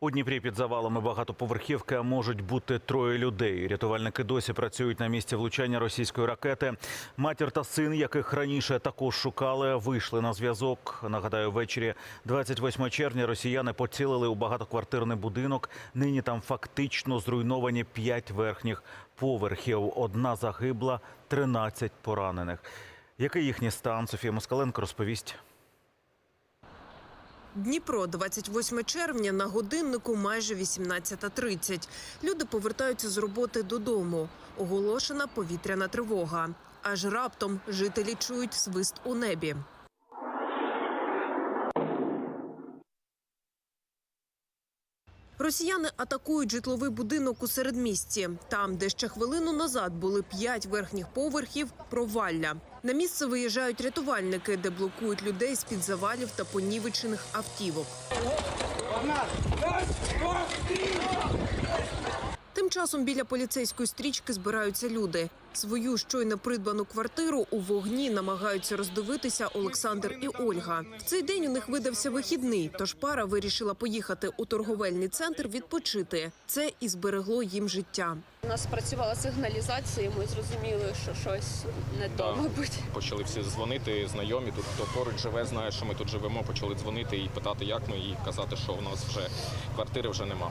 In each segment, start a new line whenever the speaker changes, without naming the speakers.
У Дніпрі під завалами багатоповерхівки можуть бути троє людей. Рятувальники досі працюють на місці влучання російської ракети. Матір та син, яких раніше також шукали, вийшли на зв'язок. Нагадаю, ввечері 28 червня росіяни поцілили у багатоквартирний будинок. Нині там фактично зруйновані п'ять верхніх поверхів. Одна загибла, 13 поранених. Який їхній стан? Софія Москаленко розповість.
Дніпро, 28 червня, на годиннику майже 18.30. Люди повертаються з роботи додому. Оголошена повітряна тривога. Аж раптом жителі чують свист у небі. Росіяни атакують житловий будинок у середмісті. Там, де ще хвилину назад були п'ять верхніх поверхів, провалля. На місце виїжджають рятувальники, де блокують людей з під завалів та понівечених автівок. Тим часом біля поліцейської стрічки збираються люди. Свою щойно придбану квартиру у вогні намагаються роздивитися Олександр і Ольга. В цей день у них видався вихідний, тож пара вирішила поїхати у торговельний центр відпочити. Це і зберегло їм життя.
У нас працювала сигналізація, і ми зрозуміли, що щось не то, мабуть.
Почали всі дзвонити, знайомі тут, хто поруч живе, знає, що ми тут живемо. Почали дзвонити і питати, як ми, і казати, що у нас вже квартири вже нема.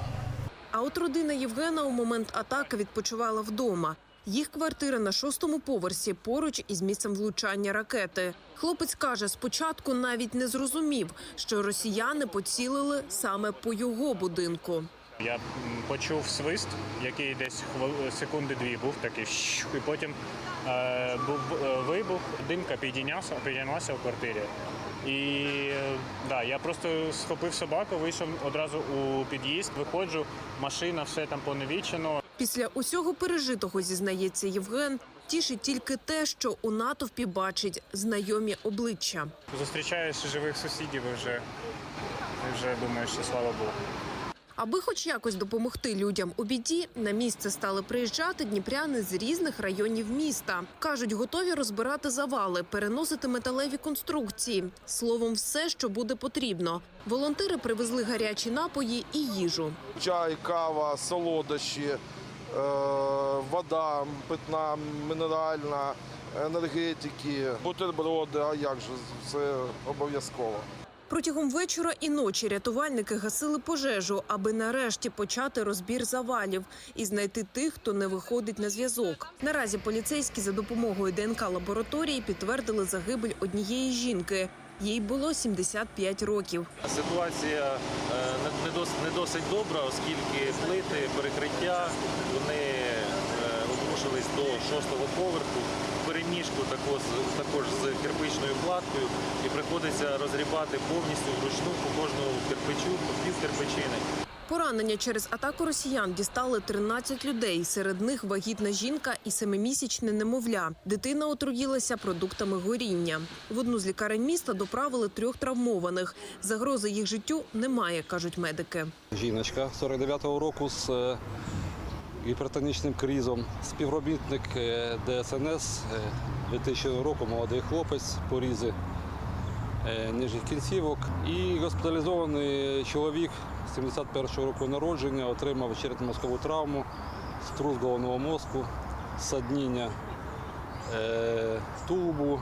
А от родина Євгена у момент атаки відпочивала вдома. Їх квартира на шостому поверсі поруч із місцем влучання ракети. Хлопець каже, спочатку навіть не зрозумів, що росіяни поцілили саме по його будинку.
Я почув свист, який десь хвил- секунди дві був такий, і потім е, був е, вибух, димка підійнявся, підійнялася в квартирі. І да, я просто схопив собаку, вийшов одразу у під'їзд, виходжу, машина, все там поневічено.
Після усього пережитого зізнається Євген. Тішить тільки те, що у натовпі бачить знайомі обличчя.
Зустрічаєш живих сусідів і вже, і вже думаєш, що слава Богу.
Аби хоч якось допомогти людям у біді, на місце стали приїжджати дніпряни з різних районів міста. кажуть, готові розбирати завали, переносити металеві конструкції. Словом, все, що буде потрібно. Волонтери привезли гарячі напої і їжу.
чай, кава, солодощі, е, вода, питна, мінеральна, енергетики, бутерброди, а як же, це обов'язково.
Протягом вечора і ночі рятувальники гасили пожежу, аби нарешті почати розбір завалів і знайти тих, хто не виходить на зв'язок. Наразі поліцейські за допомогою ДНК лабораторії підтвердили загибель однієї жінки. Їй було 75 років.
Ситуація е, не- досить добра, оскільки плити, перекриття вони е, до шостого поверху. Переміжку також, також з кирпичною кладкою і приходиться розрібати повністю вручну по кожному кирпичу, по пів кирпичини.
Поранення через атаку росіян дістали 13 людей. Серед них вагітна жінка і семимісячне немовля. Дитина отруїлася продуктами горіння. В одну з лікарень міста доправили трьох травмованих. Загрози їх життю немає, кажуть медики.
жіночка 49-го року з е, гіпертонічним кризом, співробітник е, ДСНС е, 2000 року, молодий хлопець, порізи е, нижніх кінцівок. І госпіталізований чоловік 71-го року народження отримав черепно-мозкову травму, струс головного мозку, садніння е, тулубу,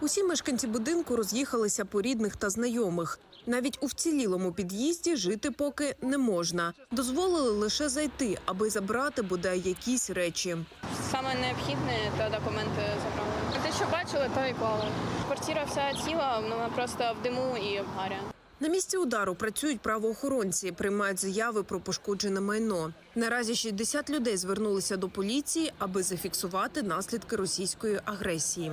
Усі мешканці будинку роз'їхалися по рідних та знайомих. Навіть у вцілілому під'їзді жити поки не можна. Дозволили лише зайти, аби забрати бодай якісь речі.
Саме необхідне та документи забрали. Те, що бачили, то і клали. Квартира вся ціла, вона просто в диму і в гарі.
На місці удару працюють правоохоронці, приймають заяви про пошкоджене майно. Наразі 60 людей звернулися до поліції, аби зафіксувати наслідки російської агресії.